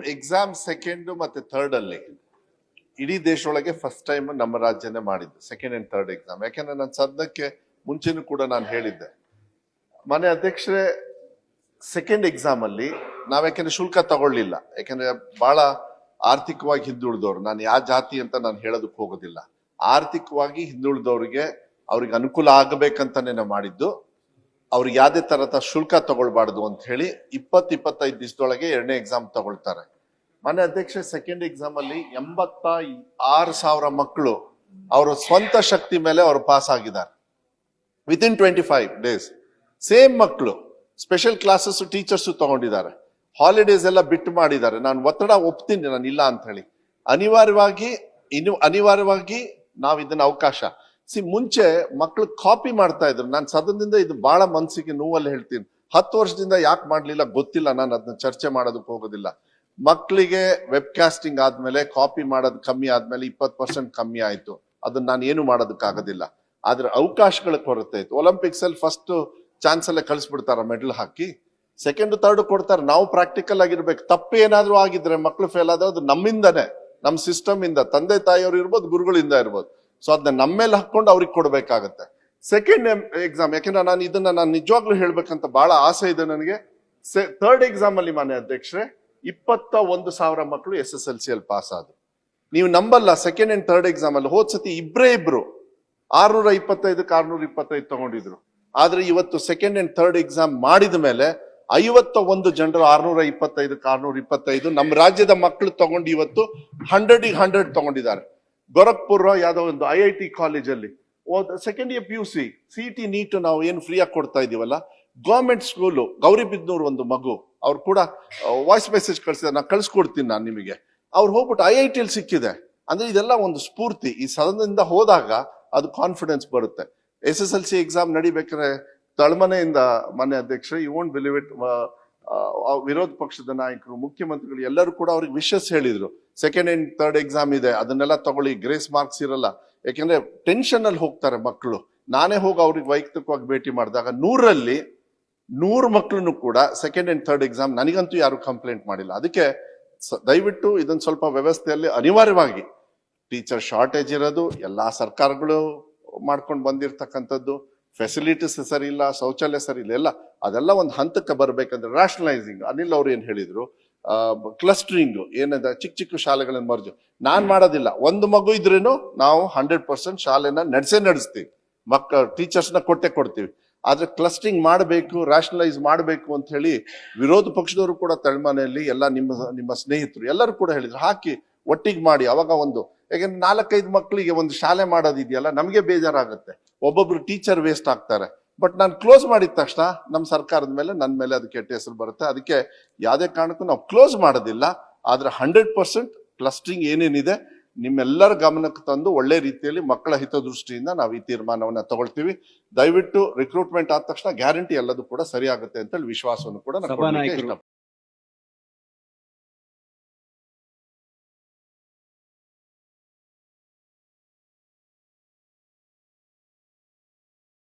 Exam second ಮತ್ತೆ third ಅಲ್ಲಿ. ಇಡೀ ದೇಶದೊಳಗೆ ಫಸ್ಟ್ ಟೈಮ್ ನಮ್ಮ ರಾಜ್ಯನೇ ಮಾಡಿದ್ದು ಸೆಕೆಂಡ್ ಅಂಡ್ ಥರ್ಡ್ ಎಕ್ಸಾಮ್ ಯಾಕೆಂದ್ರೆ ನಾನು ಸದ್ಯಕ್ಕೆ ಮುಂಚೆನೂ ಕೂಡ ನಾನು ಹೇಳಿದ್ದೆ. ಮನೆ ಅಧ್ಯಕ್ಷರೇ ಸೆಕೆಂಡ್ ಎಕ್ಸಾಮ್ ಅಲ್ಲಿ ನಾವ್ ಯಾಕಂದ್ರೆ ಶುಲ್ಕ ತಗೊಳ್ಳಿಲ್ಲ. ಯಾಕೆಂದ್ರೆ ಬಹಳ ಆರ್ಥಿಕವಾಗಿ ಹಿಂದುಳಿದವರು. ನಾನು ಯಾವ ಜಾತಿ ಅಂತ ನಾನು ಹೇಳೋದಕ್ಕೆ ಹೋಗೋದಿಲ್ಲ. ಆರ್ಥಿಕವಾಗಿ ಹಿಂದುಳಿದವ್ರಿಗೆ ಅವ್ರಿಗೆ ಅನುಕೂಲ ಆಗಬೇಕಂತಾನೆ ನಾವು ಮಾಡಿದ್ದು. ಅವ್ರಿಗೆ ಯಾವುದೇ ತರದ ಶುಲ್ಕ ತಗೊಳ್ಬಾರ್ದು ಅಂತ ಹೇಳಿ ಇಪ್ಪತ್ ಇಪ್ಪತ್ತೈದು ದಿವಸದೊಳಗೆ ಎರಡನೇ ಎಕ್ಸಾಮ್ ತಗೊಳ್ತಾರೆ. ಮನೆ ಅಧ್ಯಕ್ಷ ಸೆಕೆಂಡ್ ಎಕ್ಸಾಮ್ ಅಲ್ಲಿ ಎಂಬತ್ತ ಆರು ಸಾವಿರ ಮಕ್ಕಳು ಅವರ ಸ್ವಂತ ಶಕ್ತಿ ಮೇಲೆ ಅವರು ಪಾಸ್ ಆಗಿದ್ದಾರೆ. With in twenty five days same ಮಕ್ಕಳು ಸ್ಪೆಷಲ್ ಕ್ಲಾಸಸ್ ಟೀಚರ್ಸ್ ತಗೊಂಡಿದ್ದಾರೆ. ಹಾಲಿಡೇಸ್ ಎಲ್ಲ ಬಿಟ್ಟು ಮಾಡಿದ್ದಾರೆ. ನಾನು ಒತ್ತಡ ಒಪ್ತೀನಿ ನಾನು ಇಲ್ಲ ಅಂತ ಹೇಳಿ. ಅನಿವಾರ್ಯವಾಗಿ, ಇನ್ನು ಅನಿವಾರ್ಯವಾಗಿ ನಾವು ಇದನ್ನ ಅವಕಾಶ ಸಿ ಮುಂಚೆ ಮಕ್ಕಳು ಕಾಪಿ ಮಾಡ್ತಾ ಇದ್ರು. ನಾನು ಸದನದಿಂದ ಇದು ಬಹಳ ಮನಸ್ಸಿಗೆ ನೋವಲ್ಲಿ ಹೇಳ್ತೀನಿ. ಹತ್ತು ವರ್ಷದಿಂದ ಯಾಕೆ ಮಾಡ್ಲಿಲ್ಲ? ಗೊತ್ತಿಲ್ಲ. ನಾನು ಅದನ್ನ ಚರ್ಚೆ ಮಾಡೋದಕ್ಕೆ ಹೋಗೋದಿಲ್ಲ. ಮಕ್ಕಳಿಗೆ ವೆಬ್ ಕಾಸ್ಟಿಂಗ್ ಆದ್ಮೇಲೆ ಕಾಪಿ ಮಾಡೋದು ಕಮ್ಮಿ ಆದ್ಮೇಲೆ ಇಪ್ಪತ್ತು ಪರ್ಸೆಂಟ್ ಕಮ್ಮಿ ಆಯ್ತು. ಅದನ್ನ ನಾನು ಏನು ಮಾಡೋದಕ್ಕಾಗೋದಿಲ್ಲ. ಆದ್ರೆ ಅವಕಾಶಗಳ ಕೊರತೆ ಇತ್ತು. ಒಲಿಂಪಿಕ್ಸ್ ಅಲ್ಲಿ ಫಸ್ಟ್ ಚಾನ್ಸ್ ಅಲ್ಲೇ ಕಳಿಸ್ಬಿಡ್ತಾರ ಮೆಡಲ್ ಹಾಕಿ. ಸೆಕೆಂಡ್ ಥರ್ಡ್ ಕೊಡ್ತಾರೆ. ನಾವು ಪ್ರಾಕ್ಟಿಕಲ್ ಆಗಿರ್ಬೇಕು. ತಪ್ಪು ಏನಾದ್ರೂ ಆಗಿದ್ರೆ ಮಕ್ಕಳು ಫೇಲ್ ಆದ್ರೆ ಅದು ನಮ್ಮಿಂದನೇ. ನಮ್ಮ ಸಿಸ್ಟಮ್ ಇಂದ. ತಂದೆ, ತಾಯಿಯವರು ಇರ್ಬೋದು, ಗುರುಗಳಿಂದ ಇರ್ಬೋದು. ಸೊ ಅದನ್ನ ನಮ್ಮ ಮೇಲೆ ಹಾಕೊಂಡು ಅವ್ರಿಗೆ ಕೊಡ್ಬೇಕಾಗತ್ತೆ. ಸೆಕೆಂಡ್ ಎಕ್ಸಾಮ್ ಯಾಕೆಂದ್ರೆ ನಾನು ಇದನ್ನ ನಾನು ನಿಜವಾಗ್ಲೂ ಹೇಳ್ಬೇಕಂತ ಬಹಳ ಆಸೆ ಇದೆ ನನಗೆ. ಥರ್ಡ್ ಎಕ್ಸಾಮ್ ಅಲ್ಲಿ ಮಾನ್ಯ ಅಧ್ಯಕ್ಷರೇ, ಇಪ್ಪತ್ತ ಒಂದು ಸಾವಿರ ಮಕ್ಕಳು ಎಸ್ ಎಸ್ ಎಲ್ ಸಿ ಅಲ್ಲಿ ಪಾಸ್ ಆದ್ರು. ನೀವು ನಂಬಲ್ಲ ಸೆಕೆಂಡ್ ಅಂಡ್ ಥರ್ಡ್ ಎಕ್ಸಾಮ್ ಅಲ್ಲಿ ಹೋದ್ ಸತಿ ಇಬ್ಬರೇ ಇಬ್ರು. ಆರ್ನೂರ ಇಪ್ಪತ್ತೈದಕ್ಕೆ ಆರ್ನೂರ ಇಪ್ಪತ್ತೈದು ತಗೊಂಡಿದ್ರು. ಆದ್ರೆ ಇವತ್ತು ಸೆಕೆಂಡ್ ಅಂಡ್ ಥರ್ಡ್ ಎಕ್ಸಾಮ್ ಮಾಡಿದ ಮೇಲೆ ಐವತ್ತ ಒಂದು ಜನರು ಆರ್ನೂರ ಇಪ್ಪತ್ತೈದಕ್ಕೆ ಆರ್ನೂರ ಇಪ್ಪತ್ತೈದು ನಮ್ಮ ರಾಜ್ಯದ ಮಕ್ಕಳು ತಗೊಂಡು ಇವತ್ತು ಹಂಡ್ರೆಡ್ ಹಂಡ್ರೆಡ್ ತಗೊಂಡಿದ್ದಾರೆ. ಗೋರಖ್ಪುರ ಯಾವುದೋ ಒಂದು ಐ ಐ ಟಿ ಕಾಲೇಜಲ್ಲಿ second year P U C C T NEET ನಾವು ಏನು ಫ್ರೀ ಆಗಿ ಕೊಡ್ತಾ ಇದ್ದೀವಲ್ಲ ಗೌರ್ಮೆಂಟ್ ಸ್ಕೂಲು ಗೌರಿಬಿದ್ನೂರು ಒಂದು ಮಗು, ಅವ್ರು ಕೂಡ ವಾಯ್ಸ್ ಮೆಸೇಜ್ ಕಳಿಸಿದ ನಾನು ಕಳಿಸ್ಕೊಡ್ತೀನಿ ನಾನು ನಿಮಗೆ. ಅವ್ರು ಹೋಗ್ಬಿಟ್ಟು ಐ ಐ ಟಿಯಲ್ಲಿ ಸಿಕ್ಕಿದೆ. ಅಂದರೆ ಇದೆಲ್ಲ ಒಂದು ಸ್ಫೂರ್ತಿ, ಈ ಸದನದಿಂದ ಹೋದಾಗ ಅದು ಕಾನ್ಫಿಡೆನ್ಸ್ ಬರುತ್ತೆ. S S L C exam ನಡಿಬೇಕಾದ್ರೆ ತಳಮನೆಯಿಂದ ಮನೆ ಅಧ್ಯಕ್ಷ ಯು ವೋಂಟ್ ಬಿಲೀವ್ ಇಟ್ ವಿರೋಧ ಪಕ್ಷದ ನಾಯಕರು, ಮುಖ್ಯಮಂತ್ರಿಗಳು ಎಲ್ಲರೂ ಕೂಡ ಅವ್ರಿಗೆ ವಿಶಸ್ ಹೇಳಿದ್ರು. ಸೆಕೆಂಡ್ ಆ್ಯಂಡ್ ಥರ್ಡ್ ಎಕ್ಸಾಮ್ ಇದೆ. ಅದನ್ನೆಲ್ಲ ತಗೊಳ್ಳಿ. ಗ್ರೇಸ್ ಮಾರ್ಕ್ಸ್ ಇರಲ್ಲ. ಯಾಕೆಂದ್ರೆ ಟೆನ್ಷನ್ ಅಲ್ಲಿ ಹೋಗ್ತಾರೆ ಮಕ್ಕಳು ನಾನೇ ಹೋಗಿ ಅವ್ರಿಗೆ ವೈಯಕ್ತಿಕವಾಗಿ ಭೇಟಿ ಮಾಡಿದಾಗ ನೂರಲ್ಲಿ ನೂರು ಮಕ್ಕಳನ್ನು ಕೂಡ ಸೆಕೆಂಡ್ ಆ್ಯಂಡ್ ಥರ್ಡ್ ಎಕ್ಸಾಮ್ ನನಗಂತೂ ಯಾರು ಕಂಪ್ಲೇಂಟ್ ಮಾಡಿಲ್ಲ. ಅದಕ್ಕೆ ದಯವಿಟ್ಟು ಇದನ್ನ ಸ್ವಲ್ಪ ವ್ಯವಸ್ಥೆಯಲ್ಲಿ ಅನಿವಾರ್ಯವಾಗಿ ಟೀಚರ್ ಶಾರ್ಟೇಜ್ ಇರೋದು, ಎಲ್ಲಾ ಸರ್ಕಾರಗಳು ಮಾಡ್ಕೊಂಡು ಬಂದಿರತಕ್ಕಂಥದ್ದು ಫೆಸಿಲಿಟೀಸ್ ಸರಿ ಇಲ್ಲ, ಶೌಚಾಲಯ ಸರಿ ಇಲ್ಲ, ಎಲ್ಲ ಅದೆಲ್ಲ ಒಂದು ಹಂತಕ್ಕೆ ಬರಬೇಕಂದ್ರೆ ರಾಷನಲೈಸಿಂಗ್ ಅನಿಲ್ ಅವ್ರು ಏನು ಹೇಳಿದ್ರು ಕ್ಲಸ್ಟರಿಂಗ್ ಏನದ? ಚಿಕ್ಕ ಚಿಕ್ಕ ಶಾಲೆಗಳನ್ನ ಮರ್ಜು. ನಾನು ಮಾಡೋದಿಲ್ಲ. ಒಂದು ಮಗು ಇದ್ರೇನು ನಾವು ಹಂಡ್ರೆಡ್ ಪರ್ಸೆಂಟ್ ಶಾಲೆನ ನಡೆಸೇ ನಡೆಸ್ತೀವಿ. ಮಕ್ಕ ಟೀಚರ್ಸ್ನ ಕೊಟ್ಟೆ ಕೊಡ್ತೀವಿ. ಆದ್ರೆ ಕ್ಲಸ್ಟರಿಂಗ್ ಮಾಡಬೇಕು ರಾಷನಲೈಸ್ ಮಾಡಬೇಕು ಅಂತ ಹೇಳಿ ವಿರೋಧ ಪಕ್ಷದವರು ಕೂಡ ತಳಮನೆಯಲ್ಲಿ ಎಲ್ಲ ನಿಮ್ಮ ನಿಮ್ಮ ಸ್ನೇಹಿತರು ಎಲ್ಲರೂ ಕೂಡ ಹೇಳಿದ್ರು. ಹಾಕಿ, ಒಟ್ಟಿಗೆ ಮಾಡಿ. ಅವಾಗ ಒಂದು, ಯಾಕೆಂದ್ರೆ ನಾಲ್ಕೈದು ಮಕ್ಕಳಿಗೆ ಒಂದು ಶಾಲೆ ಮಾಡೋದಿದೆಯಲ್ಲ, ನಮಗೆ ಬೇಜಾರಾಗುತ್ತೆ. ಒಬ್ಬೊಬ್ರು ಟೀಚರ್ ವೇಸ್ಟ್ ಆಗ್ತಾರೆ. ಬಟ್ ನಾನು ಕ್ಲೋಸ್ ಮಾಡಿದ ತಕ್ಷಣ ನಮ್ಮ ಸರ್ಕಾರದ ಮೇಲೆ ನನ್ನ ಮೇಲೆ ಅದು ಕೆಟ್ಟ ಹೆಸರು ಬರುತ್ತೆ. ಅದಕ್ಕೆ ಯಾವುದೇ ಕಾರಣಕ್ಕೂ ನಾವು ಕ್ಲೋಸ್ ಮಾಡೋದಿಲ್ಲ. ಆದರೆ ಹಂಡ್ರೆಡ್ ಪರ್ಸೆಂಟ್ ಪ್ಲಸ್ಟಿಂಗ್ ಏನೇನಿದೆ ನಿಮ್ಮೆಲ್ಲರ ಗಮನಕ್ಕೆ ತಂದು ಒಳ್ಳೆ ರೀತಿಯಲ್ಲಿ ಮಕ್ಕಳ ಹಿತದೃಷ್ಟಿಯಿಂದ ನಾವು ಈ ತೀರ್ಮಾನವನ್ನು ತಗೊಳ್ತೀವಿ. ದಯವಿಟ್ಟು ರಿಕ್ರೂಟ್ಮೆಂಟ್ ಆದ ತಕ್ಷಣ ಗ್ಯಾರಂಟಿ ಎಲ್ಲದೂ ಕೂಡ ಸರಿ ಆಗುತ್ತೆ ಅಂತ ಹೇಳಿ ವಿಶ್ವಾಸವನ್ನು ಕೂಡ